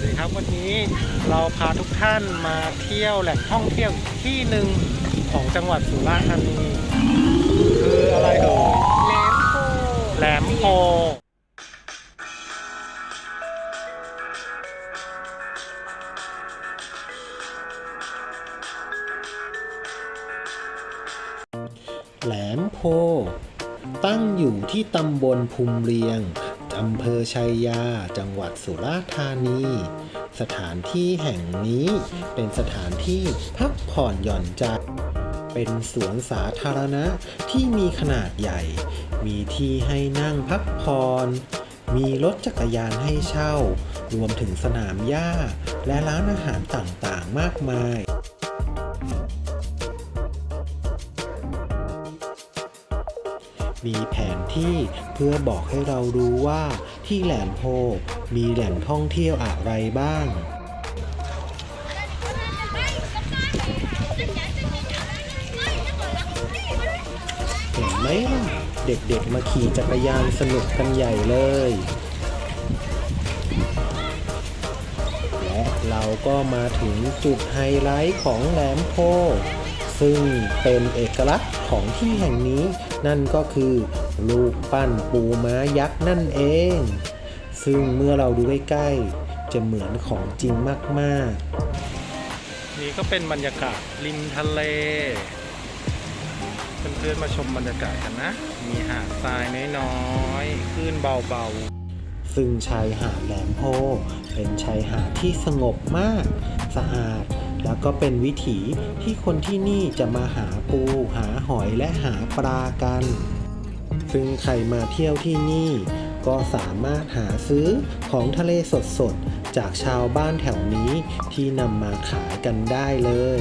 วัสดีครับวันนี้เราพาทุกท่านมาเที่ยวแหล่งท่องเที่ยวอีกที่หนึ่งของจังหวัดสุราษฎร์ธานี คืออะไรเอ่ยแหลมโพแหลมโพแหลมโพตั้งอยู่ที่ตำบลภูมิเรียง อำเภอชัยยา จังหวัดสุราษฎร์ธานี สถานที่แห่งนี้เป็นสถานที่พักผ่อนหย่อนใจ เป็นสวนสาธารณะที่มีขนาดใหญ่ มีที่ให้นั่งพักผ่อนมีรถจักรยานให้เช่า รวมถึงสนามหญ้า และร้านอาหารต่างๆ มากมาย มีแผนที่เพื่อบอกให้เรารู้ว่าที่แหลมโพมีแหล่งท่องเที่ยวอะไรบ้าง เห็นไหมล่ะเด็กๆมาขี่จักรยานสนุกกันใหญ่เลย และเราก็มาถึงจุดไฮไลท์ของแหลมโพซึ่งเป็นเอกลักษณ์ของที่แห่งนี้ นั่นก็คือลูกปั้นปูม้ายักษ์นั่นเอง ซึ่งเมื่อเราดูใกล้ๆจะเหมือนของจริงมากๆ นี่ก็เป็นบรรยากาศริมทะเลเพื่อนๆมาชมบรรยากาศกันนะ มีหาดทรายน้อยๆคลื่นเบาๆ ซึ่งชายหาดแหลมโพเป็นชายหาดที่สงบมาก สะอาด แล้วก็เป็นวิถีที่คนที่นี่จะมาหาปู หาหอยและหาปลากัน ซึ่งใครมาเที่ยวที่นี่ ก็สามารถหาซื้อของทะเลสดๆ จากชาวบ้านแถวนี้ที่นำมาขายกันได้เลย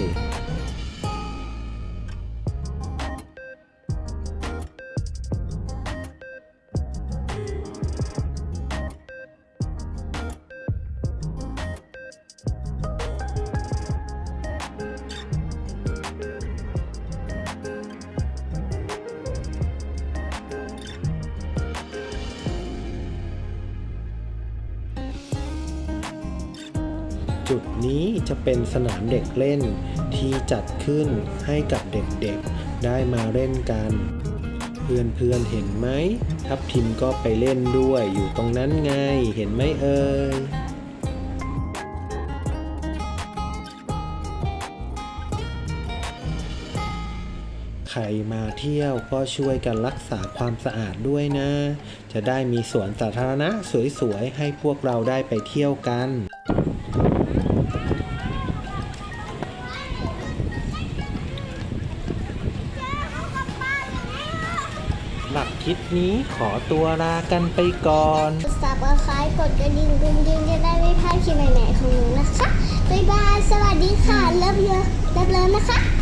จุดนี้จะเป็นสนามเด็กเล่นที่จัดขึ้นให้กับเด็กๆ ได้มาเล่นกัน เพื่อนๆเห็นไหมทับทิมก็ไปเล่นด้วยอยู่ตรงนั้นไง เห็นไหมเอ่ยใครมาเที่ยวก็ช่วยกันรักษาความสะอาดด้วยนะ จะได้มีสวนสาธารณะสวยๆ ให้พวกเราได้ไปเที่ยวกัน คิดนี้ขอตัวลากันไปก่อน สับสไครต์กดกระดิ่งกรุ้งกิ้งจะได้ไม่พลาดคลิปใหม่ๆของหนูนะคะ บ๊ายบาย สวัสดีค่ะ เลิฟเยอะเลิฟเลิฟนะคะ